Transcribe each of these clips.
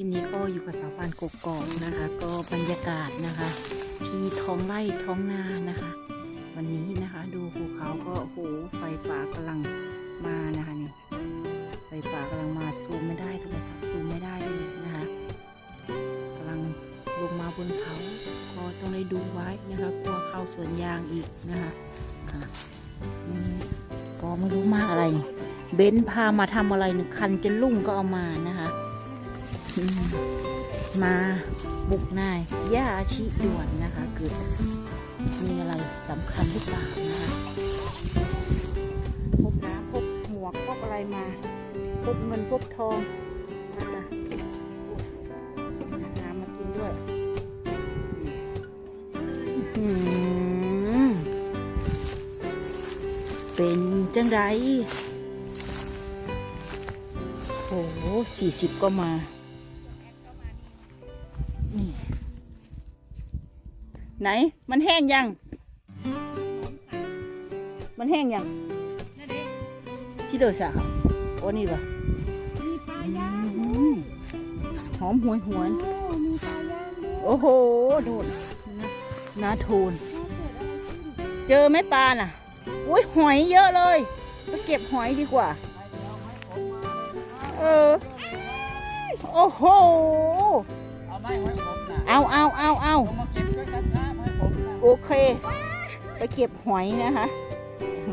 ลิปนี้ก็อยู่กับสาวปานกกอกนะคะ ก็บรรยากาศนะคะ ที่ท้องไร่ท้องนานะคะ วันนี้นะคะดูภูเขาก็โหไฟป่ากำลังมานะคะนี่ไฟป่ากำลังมาซูมไม่ได้โทรศัพท์ซูมไม่ได้เลยนะคะกำลังลงมาบนเขาก็ต้องได้ดูไว้นะคะกลัวเข้าสวนยางอีกนะคะก็ไม่รู้มากอะไร เบนซ์พามาทำอะไรหนึ่งคันจะลุ่งก็เอามานะคะ มาบุกนายย่าชิด่วนนะคะเกิดมีอะไรสำคัญหรือเปล่านะคะพบน้ำพบหมวกพบอะไรมาพบเงินพบทองมาน้ำมากินด้วยเป็นจังไรโอ้โหสี่สิบก็มา ไหน มันแห้งยัง มันแห้งยังชิเดอสะครับโอ้นี่ปะมีปลาย่างอืมหอมหวยหวนโอ้มีปลาย่างด้วยโอ้โหโดนนาโทนเกิดอะไรขึ้นเจอไหมปลาน่ะ อุ้ยหอยเยอะเลยไปเก็บหอยดีกว่า เออ โอ้โห เอาเอาเอาเอา โอเค ไปเก็บหอยนะคะ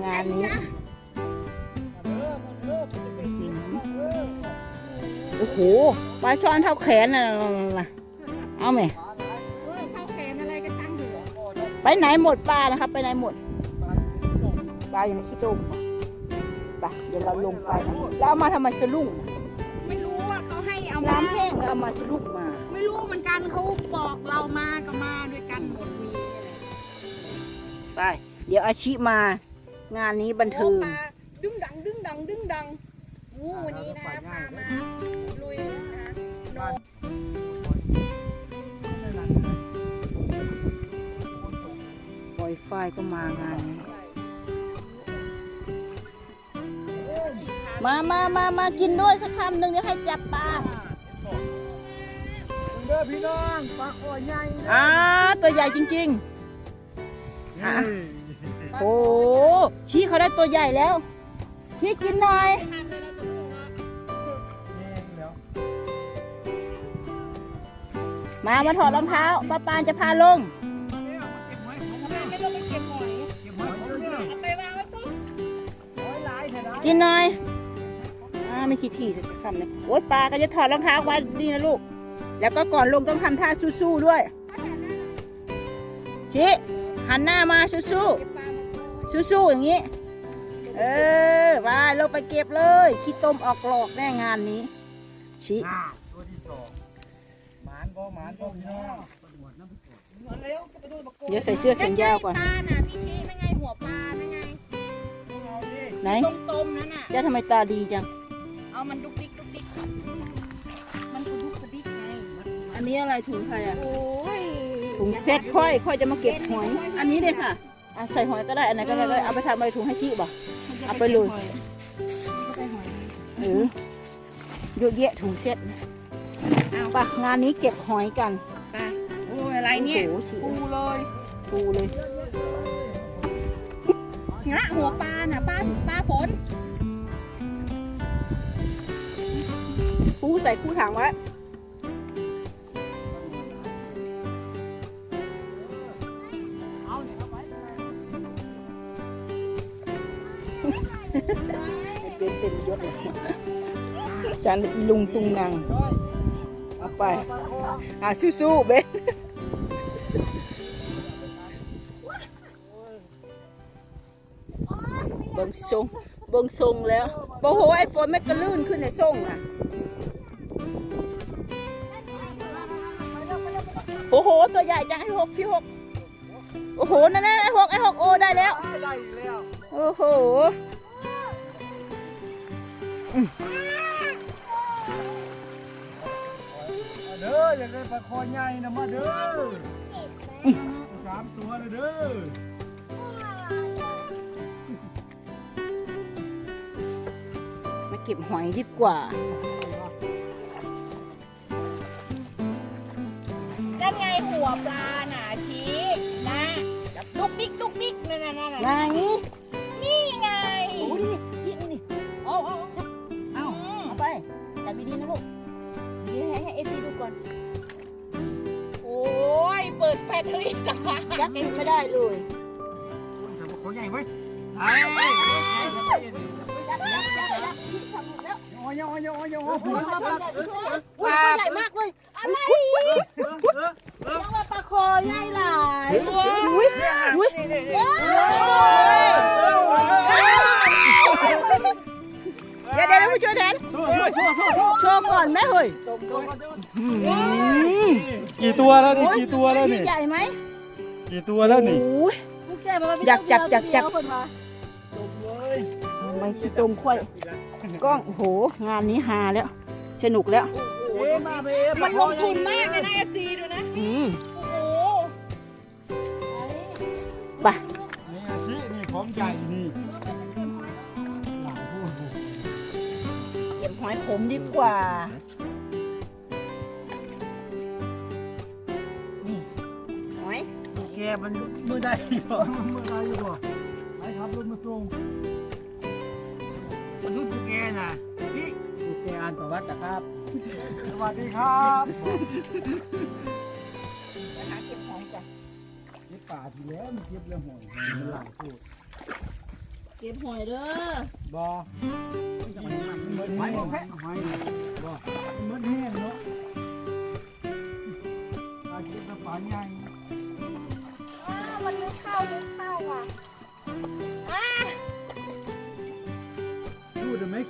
งานนี้เออมันเออมันจะไปกินมันเออโอ้โหปลาช่อนเท่าแขนน่ะเอาไหมปลาอะไรเออเข้าแขนอะไรก็ช่างเถอะโอ้ยไปไหนหมดปลานะครับ ไปไหนหมดปลาที่ตกปลาอยู่ในขี้ตุ่มไปเดี๋ยวเราลงไปนะแล้วเอามาทำไมสลุ่งไม่รู้ว่าเขาให้เอามาน้ำแห้งแล้วเอามาสลุ่งมา ไม่รู้เหมือนกันเขาบอกเรามาก็ม ไป เดี๋ยวอาชิมา งานนี้บันเทิง โอ้ปลาดึงดังดึงดังดึงดังงูวันนี้นะพามาลุยนะโนปล่อยไฟก็มางานนี้มามามามากินด้วยสักคำหนึ่งเดี๋ยวให้จับปลาเด้อพี่น้องปลาคอใหญ่นะอ่าตัวใหญ่จริง ๆ อะโอ้ชี้เขาได้ตัวใหญ่แล้ว ชี้กินหน่อยทันเลยเราจะรู้ว่าแห้งแล้วมามาถอดรองเท้าป้าปานจะพาลงเนี่ยมาเก็บไว้ผมทำไมไม่ต้องไปเก็บหอยเก็บไว้ผมเนี่ยเอาไปวางไว้ปุ๊บโอ้ยหลายเถอะนะกินหน่อยอ่าไม่ขี้ที่จะคำเลยโอ๊ยปลาก็จะถอดรองเท้าไว้ดีนะลูก แล้วก็ก่อนลงต้องทำท่าสู้ๆด้วยชี้ หันหน้ามาสู้เก็บปลามาก่อนๆสู้ๆอย่างนี้ เออไปลงไปเก็บเลยขี้ต้มออกหลอกแน่งานนี้ชี้อ่าตัวที่สองหมานก็หมานก็พี่น้องมาเร็วจะไปดูบักโกเดี๋ยวใส่เสื้อแขนยาวก่อนปลาน่ะพี่ชี้นั่นไงหัวปลานั่นไงเอาดิไหนตรงตมๆนั่นน่ะเจ้าทำไมตาดีจังเอามันดุกดิกดุกดิกมันกระดุกกระดิกไงอันนี้อะไรถุงใครอะโอ้ย ถุงเซ็ตค่อย ค่อยจะมาเก็บหอย อันนี้เลยค่ะอะใส่หอยก็ได้ อันไหนก็ได้ก็ได้เอาไปทำอะไรถุงให้ชี้บ่เอาไปเลยเอาไปหอยเออเยอะแยะถุงเซ็ตนะเอาปะงานนี้เก็บหอยกันไปโอ้ยอะไรเนี่ยโอ้โหสีปูเลยปูเลยนี่ละหัวปลาน่ะปลาปลาฝนปูใส่คู่ถังไว้ จานลุงตุงนางเอาไปอะสู้ๆเบนเบิ่งทรงเบิ่งทรงแล้วโอ้โหไอ้ฝนไม่กระลื่นขึ้นในทรงอะโอ้โห ตัวใหญ่จังไอ้หกพี่หกโอ้โห นั่นไอ้หกไอ้หกโอได้แล้ว ได้แล้ว โอ้โห เด้ออยากได้ปลาคอใหญ่นะมาเด้อสามตัวเลยเด้อมาเก็บหอยดีกว่าเวปลาหนาชี้นะดุกดิกดุกดิกนั่นนั่นนั่นไหนนี่ อฟซีดูก่อน โอ้ย เปิดแฟลชเลยจ้ายักเองไม่ได้เลยแต่ปลาคอใหญ่เว้ยไอ้ยักยักยักยักที่ทำหมดแล้วโอ้ยโอ้ยโอ้ยโอ้ยอุ้ยตัวใหญ่มากเลยอะไรยังว่าปลาคอใหญ่หลายอุ้ยอุ้ยเดี๋ยวเดี๋ยวผู้ช่วยแทนสู้สู้สู้สู้สู้โชว์ก่อนแม่เฮ้ย กี่ตัวแล้วนี่กี่ตัวแล้วนี่ใหญ่ไหมกี่ตัวแล้วนี่โอ้ยอยากจับอยากจับจบเลยไม่ขี้ตมควายกล้องโอ้โห งานนี้ฮาแล้ว สนุกแล้วเอ๊ะมาเอ๊ะมันลงทุนมากเลยนะเอฟซีดูนะอืมโอ้โหไปนี่อาชีนี่ของใหญ่นี่หลังพูดเก็บหอยขมดีกว่า แกมันมือได้อยู่มือได้อยู่บ่ไปครับรถมาส่งมันรุ่นตุ๊กแกน่ะพี่ตุ๊กแกอันตวัดนะครับสวัสดีครับไปหาเก็บหอยจ้ะเก็บป่าที่แล้วมันเก็บแล้วหอยมันหลังพูดเก็บหอยเด้อบ่มันเหมือนแห้งหอยบ่มันเหมือนแห้งเนาะปลาเก็บปลาใหญ่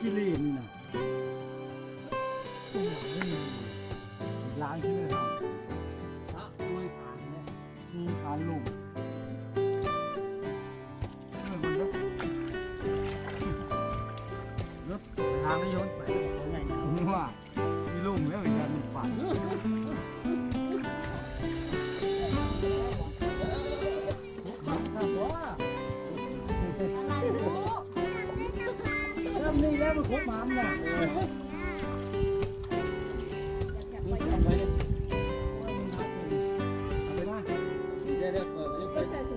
ดูแต่ไม่ขี้ลีนี่นะล้างที่เลยครับด้วยฐานเนี่ยมีฐานลุงเออมันรถรถทางไม่ยน ม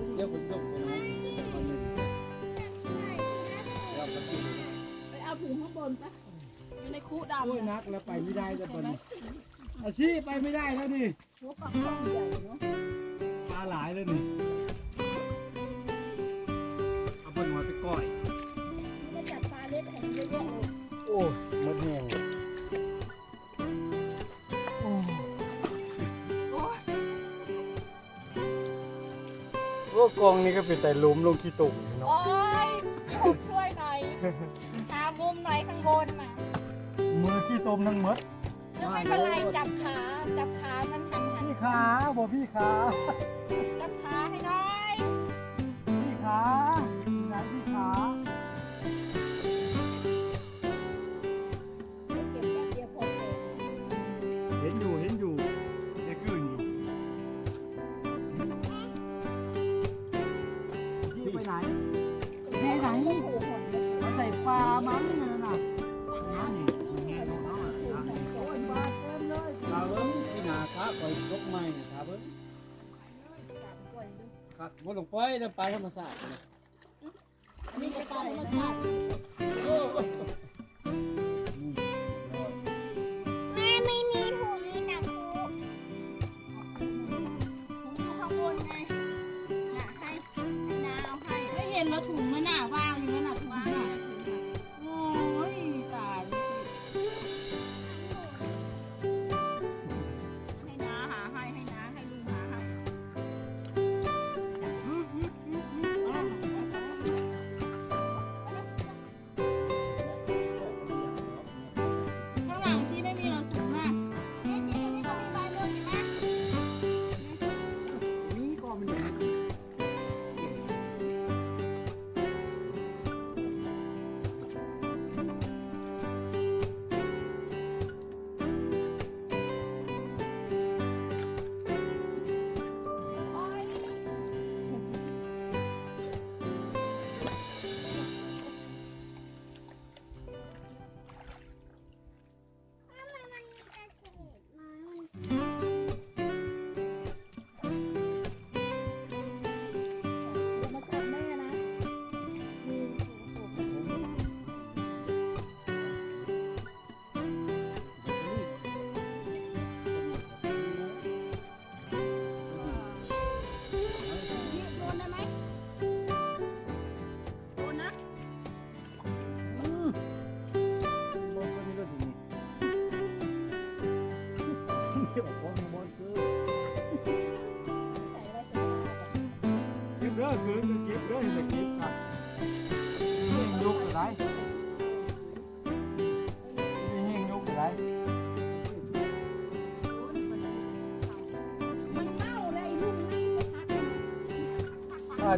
นี่แล้วมันครบมันน่ะไปเอาถุงข้างบนปะในคุดำโอ้ยนักแล้วไปไม่ได้แล้วตอนนี้อาชีไปไม่ได้แล้วนี่หัวปลาข้อง โอ้หมดแห้งโอ้โอ้กองนี้ก็เป็นแต่หลุมลงขี้ตุ่มเนาะโอ้ยผมช่วยหน่อยหามุมหน่อยข้างบนน่ะมือขี้ตุ่มทั้งหมดไม่เป็นไรจับขาจับขามันหันหันพี่ขาบอกพี่ขาจับขาให้หน้อยพี่ขา ครับบ่ลงไปน้ำปลาธรรมชาติอันนี้จะปลาธรรมชาติ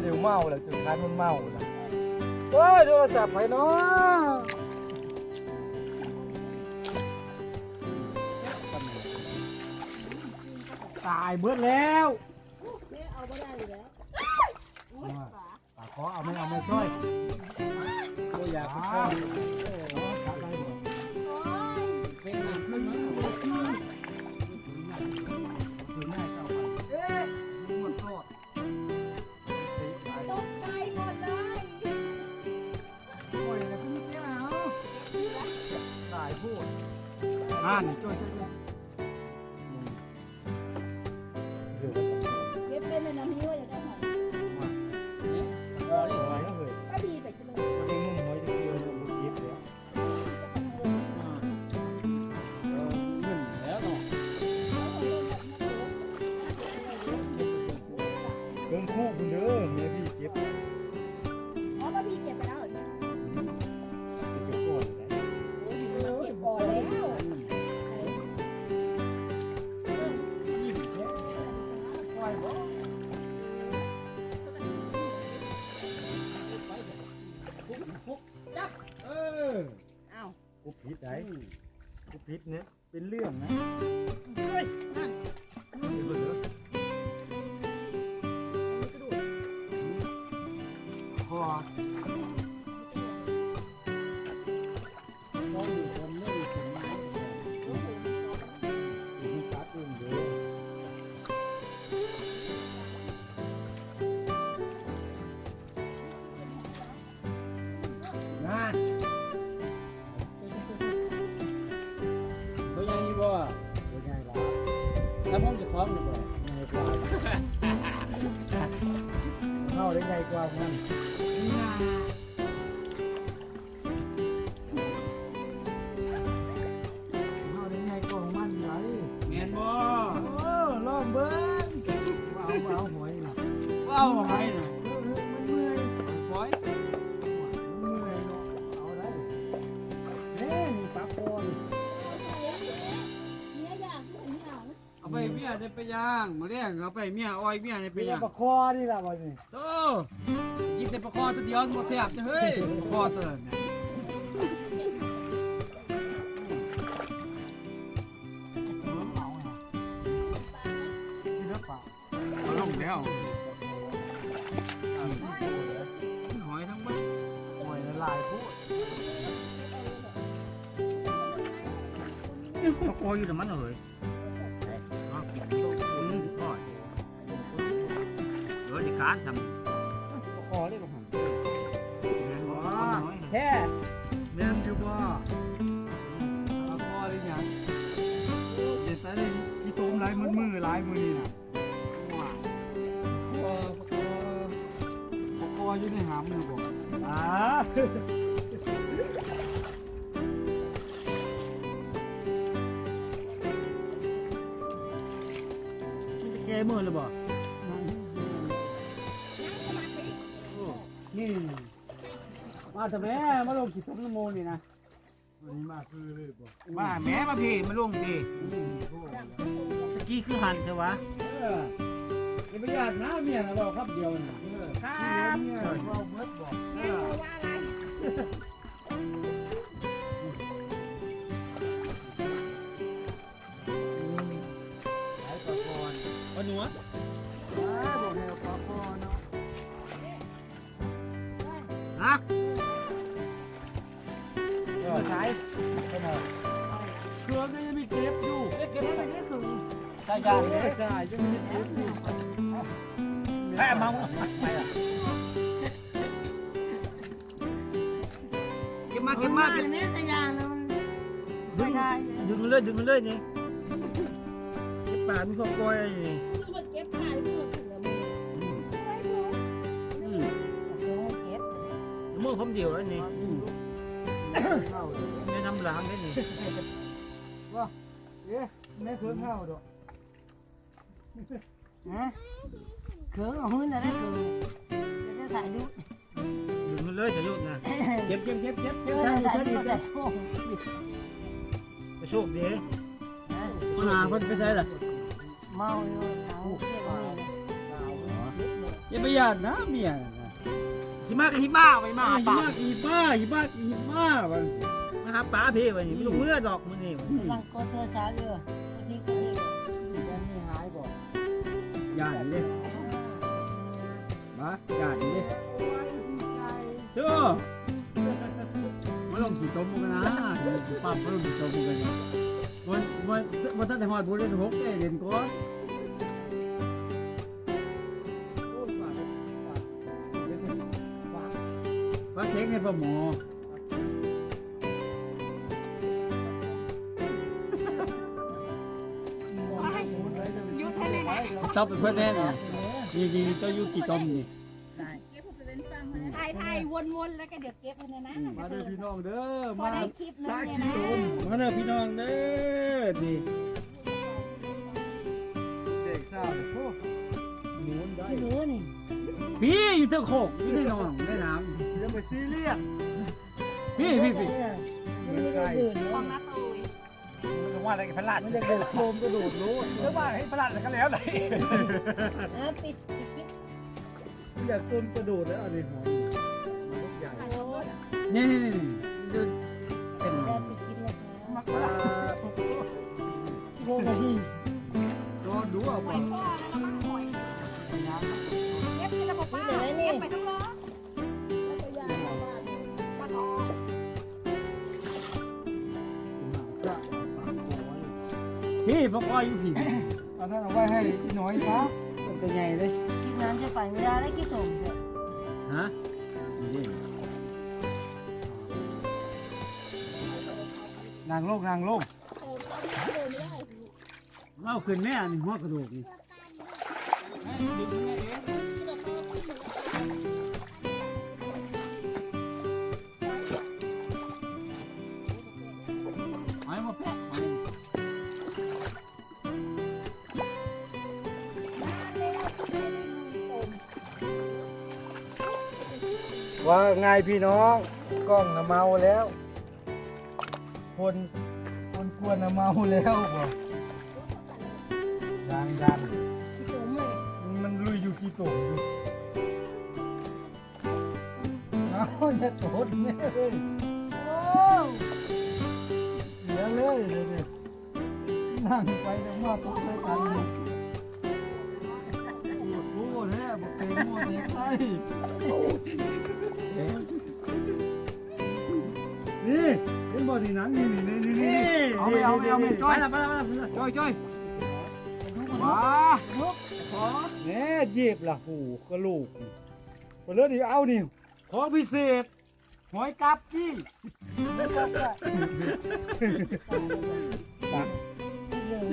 เดี๋ยวเมาแล้วจุดท้ายมันเมาแล้วโอ้ยโทรศัพท์ไปเนาะตายเบิดแล้วเอาไม่ได้แล้วปากขอเอาไม่เอาไม่ช่วยก็อยากช่วย อ่านี่ช่ กูผิดไหนกูผิดเนี่ยเป็นเรื่องนะเฮ้ยนั่นเดี๋ยวก่อนเด้อคอต้อ กว่ามันเข้าได้ใหญ่กว่ามันไหลแม่นบ่โอ้ลองเบิ้งเอาเอาหอยน่ะว้าวไห้น่ะมันเมื่อยปล่อยมันเมื่อยเนาะเอาได้เฮ้นี่ปลาคอนี่เนี่ยอยากที่ผมอยากเอาไปเมียจะไปย่างมาเลี้ยงเอาไปเมียอ้อยเมียจะไปเป็นย่างปลาคอนี่ล่ะบ่นี่ แต่ปลาคอตัวเดียวหมดแซ่บเฮ้ยปลาคอตัวนั้นน่ะเอาน่ะนี่นะปลาเอาลงแล้วหอยทั้งหมดหอยละลายพูดปลาคออยู่แต่มันเหรอเฮ้ยายมือนี่น่ะว้าวปลาคอปลาคออยู่ในหามอยู่บ่อ่ามันจะแก้มือหรือบ่นี่มาทำไมมาลงกี่ต้มน้ำโมนี่นะวันนี้มาคือเลยบ่มาแม่มาพี่มาลงพี่อืมโอ้ยตะ กี้คือหันใช่วะเอออย่าไปญาติน้าเมียนะบอกครับเดียวนะเออครับเมียเราเบิดบอก ใช่ยางเลยใช่ยังมีเก็บอยู่แค่มาไปอะเก็บมาเก็บ มาเก็บนี่สัญญาณนะมันดึงดึงมันเลยดึงมันเลยนี่เก็บปลามีข้าวกล้อยนี่คือมาเก็บขายเพื่อถึงแล้วมึงอืมเก็บมือผมเดียวแล้วนี่แนะนำหลังได้นี่ว่าเอ๊ะแม่เครื่องข้าวดอกฮะเครื่องเอาหื้นอะไรเครื่องจะได้ใส่ดูดึงมันเลยจะยุดนะเก็บเก็บเก็บเก็บเอเก็บอใช่ใส่ใช่ดูใช่ใส่ช่วงไปโชคดีฮะคนหาคนไปใช่หรอเมาอยู่เอาเก็บไว้เอย่าไปหยาดนะเมียนะหิมะกับหิมะไปมาหิป่ามะอีบ้าหิมะอีบ้ามันนะครับป้าพี่วันนี้ไม่ต้องเมื่อดอกมันนี่ลังโกเตอร์ชาเรือที่กันนี่ยังไม่หายบ่ หยาดเลยมาหยาดเลยเจ้ามาลงขี่ต้มกันนะปั๊มมาลงขี่ต้มกันนะวันวันวันท่านแต่หอดบุญเล่นหกเอ้เด่นก้อนว่าเค้กในปลาหมอ จับเป็นเพื่อนแน่นี่ยนี่นี่เจ้ายุกี่ต้มนี่ถ่ายถ่ายวนๆแล้วก็เดี๋ยวเก็บไว้ในนั้นมาเด้อพี่น้องเด้อพอมาได้คลิปนึสางเนี่ยนะต้มาเด้อพี่น้องเด้อดีเด็กสาวโอ้หมุนได้ที่รู้นี่พี่อยู่เท่าโคกอยู่ในหนองในน้ำอย่าไปซีเรียสพี่พี่พี่มันไม่ได้ดื่นฟองน้าตุยมัน ว่าอะไรกันพลาดมันจะโดดโคมกระโดดโลดหรือว่าให้พลาดก็แล้วเลยอะปิดปิดปิดอยากต้นกระโดดแล้วอันนี้หอมใหญ่โอ้ยนี่นี่นี่ดูเป็นแดดปิดกินเลยค่ะมักว่าโง่นาทีโดนดูเอาหไปอยพ่อแล้วก็มันหอยเก็บที่ระบบป้าเก็บไปทั้งล้อแล้ว พี่พ่อก้อยอยู่ผีอันนั้นเอาไว้ให้น้อยครับเป็นไงเลยกินน้ำจะไปไม่ได้แล้วกี่ตุ่มเถอะฮะนี่นางโลกนางโลกเล่าขึ้นแม่นี่หัวกระดูกนี่ ว่าไงพี่น้องกล้องนะเมาแล้ว คนคนกวนนะเมาแล้วบ่ยังยังกี่ตุ่มเลยมันลุยอยู่กี่ตัวอยู่เอาอย่าโกรธแม่เลยโอ้เสียเลยเดี๋ยวนี้นั่งไปเดี๋ยวมาตกใส่กันนี่โอ้โหแท้บอกเต็มหมดเลยไเห็นบ่ดีหนังนี่นี่นี่นี่นี่เอาไปเอาไปเอาไปจ้อยไปแล้วไปแล้วจ้อยจ้อยมาแน่เย็บล่ะหูกระลูกไปเลยดิเอานี่ของพิเศษหอยกับพี่ตัก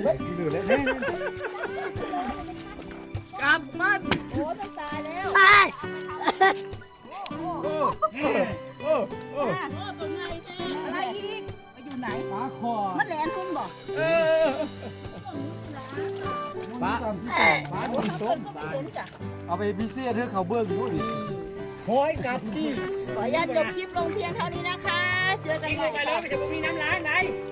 เล็กเหลือแล้วนี่กลับบ้านโอ้ต้องตายแล้ว โอ้โอ้โอ้โอ้อะไรอีกไปอยู่ไหนปลาคอมันแหลนคุณบอกเออปลาปลาโดนต้มก็ไม่เห็นจ้ะเอาไปพิเศษเพื่อเขาเบิ้งพูดหอยกับพี่ขออนุญาตจบคลิปลงเพียงเท่านี้นะคะ เจอกันใหม่ค่ะจะมีน้ำล้างไหนค